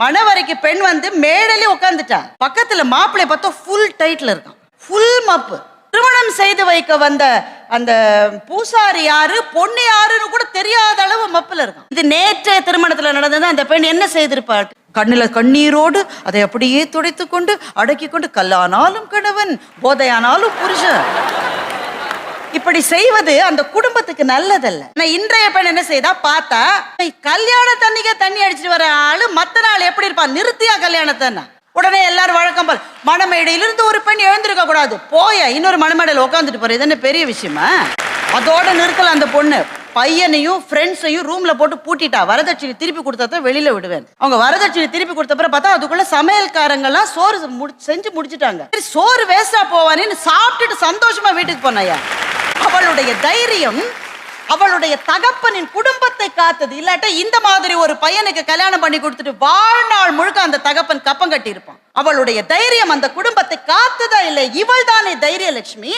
மணவரைக்கு பெண் வந்து மேடலே உட்காந்துட்டா பக்கத்துல மாப்பிள்ளை பார்த்தா ஃபுல் டைட்ல இருக்கான். ஃபுல் மப்பு திருமணம் செய்து வைக்க வந்த அந்த பூசாரி யாரு பொண்ணு யாருன்னு கூட தெரியாத அளவு மப்புல இருக்கான். இது நேற்றைய திருமணத்துல நடந்தது அந்த பெண் என்ன செய்திருப்பாள்? கண்ணுல கண்ணீரோடு அதை அப்படியே துடைத்து கொண்டு அடக்கி கொண்டு கல்லானாலும் கணவன் போதையானாலும் புருஷன். இப்படி செய்வது அந்த குடும்பத்துக்கு நல்லதல்ல. நான் இன்றைய பெண் என்ன செய்தா? பார்த்தா கல்யாண தண்ணிக்கே தண்ணி அடிச்சிட்டு வர ஆளு மத்த நிறுத்தியா கல்யாணத்தை உடனே எல்லாரும் வழக்கம் போல் மணமேடையிலிருந்து ஒரு பெண் எழுந்திருக்க கூடாது. போய இன்னொரு மணமேடையில் உட்காந்துட்டு போற. இது என்ன பெரிய விஷயமா? அதோட நிறுத்தல அந்த பொண்ணு. பையனையும் ஃப்ரெண்ட்ஸையும் ரூம்ல போட்டு பூட்டிட்டா. வரதட்சணை திருப்பி கொடுத்தா தான் வெளியில விடுவேன். அவங்க வரதட்சணை திருப்பி கொடுத்த பிறகு பார்த்தா அதுக்குள்ள சமையல்காரங்கெல்லாம் சோறு செஞ்சு முடிச்சிட்டாங்க. சரி சோறு வேஸ்டா போவானேன்னு சாப்பிட்டுட்டு சந்தோஷமா வீட்டுக்கு போனாயா? அவளுடைய தைரியம் அவளுடைய தகப்பனின் குடும்பத்தை காத்தது. இல்லாட்ட இந்த மாதிரி ஒரு பையனுக்கு கல்யாணம் பண்ணி கொடுத்துட்டு வாழ்நாள் முழுக்க அந்த தகப்பன் கப்பம் கட்டி இருப்பான். அவளுடைய தைரியம் அந்த குடும்பத்தை காத்ததா இல்லை இவள் தானே தைரிய லட்சுமி